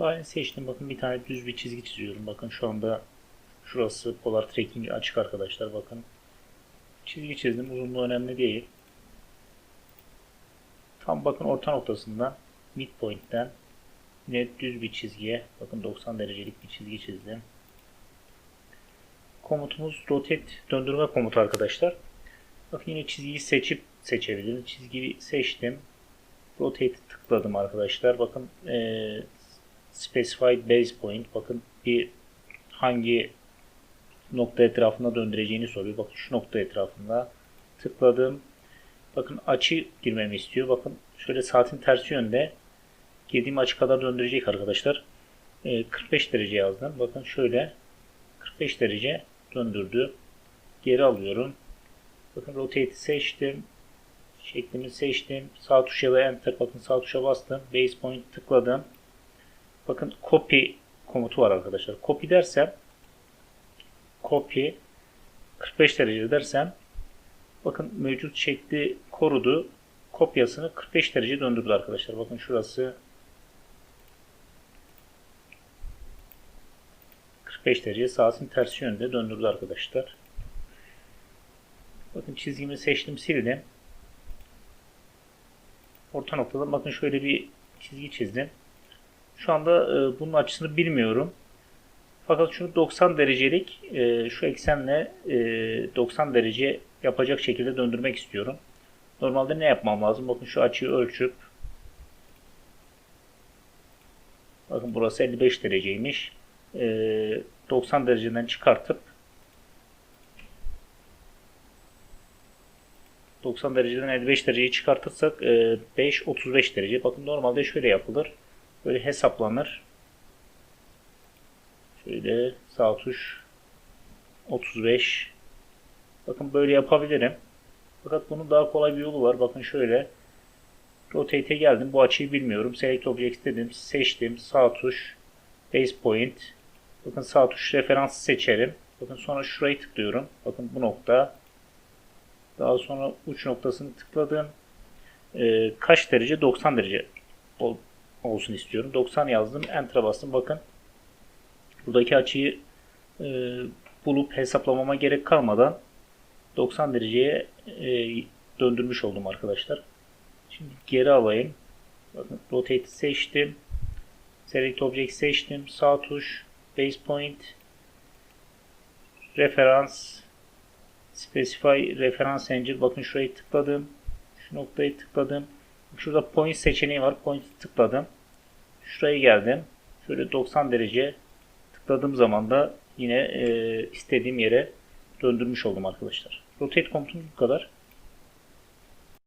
Line seçtim. Bakın bir tane düz bir çizgi çiziyorum. Bakın şu anda şurası polar tracking açık arkadaşlar. Bakın çizgi çizdim. Uzunluğu önemli değil. Tam bakın orta noktasından midpoint'ten yine düz bir çizgiye bakın 90 derecelik bir çizgi çizdim. Komutumuz rotate döndürme komutu arkadaşlar. Bakın yine çizgiyi seçip seçebilirim. Çizgiyi seçtim. Rotate tıkladım arkadaşlar. Bakın specified base point. Bakın bir hangi nokta etrafında döndüreceğini soruyor. Bakın şu nokta etrafında tıkladım. Bakın açı girmemi istiyor. Bakın şöyle saatin tersi yönde girdiğim açı kadar döndürecek arkadaşlar. E, 45 derece yazdım. Bakın şöyle 45 derece döndürdü. Geri alıyorum. Bakın rotate'i seçtim. Şeklimi seçtim. Sağ tuşa ve enter. Bakın sağ tuşa bastım. Base point tıkladım. Bakın copy komutu var arkadaşlar. Copy dersem copy 45 derece dersem bakın mevcut şekli korudu. Kopyasını 45 derece döndürdü arkadaşlar. Bakın şurası 45 derece saatin tersi yönde döndürdü arkadaşlar. Bakın çizgimi seçtim sildim. Orta noktada bakın şöyle bir çizgi çizdim. Şu anda e, bunun açısını bilmiyorum. Fakat şunu 90 derecelik e, şu eksenle e, 90 derece yapacak şekilde döndürmek istiyorum. Normalde ne yapmam lazım? Bakın şu açıyı ölçüp bakın burası 55 dereceymiş. E, 90 dereceden çıkartıp 90 dereceden 55 dereceyi çıkartırsak 5 35 derece. Bakın normalde şöyle yapılır. Böyle hesaplanır. Şöyle sağ tuş 35. Bakın böyle yapabilirim. Fakat bunun daha kolay bir yolu var. Bakın şöyle rotate'e geldim. Bu açıyı bilmiyorum. Select Objects dedim. Seçtim. Sağ tuş Base Point. Bakın sağ tuş referansı seçerim. Bakın sonra şurayı tıklıyorum. Bakın bu nokta. Daha sonra uç noktasını tıkladım. Ee, kaç derece? 90 derece olsun istiyorum. 90 yazdım. Enter'a bastım. Bakın buradaki açıyı e, bulup hesaplamama gerek kalmadan 90 dereceye e, döndürmüş oldum arkadaşlar. Şimdi geri alayım. Bakın rotate seçtim. Select Object seçtim. Sağ tuş Base Point Referans Specify Reference Angel. Bakın şurayı tıkladım. Şu noktayı tıkladım. Şurada point seçeneği var. Point tıkladım. Şuraya geldim. Şöyle 90 derece tıkladığım zaman da yine e, istediğim yere döndürmüş oldum arkadaşlar. Rotate komutumuz bu kadar.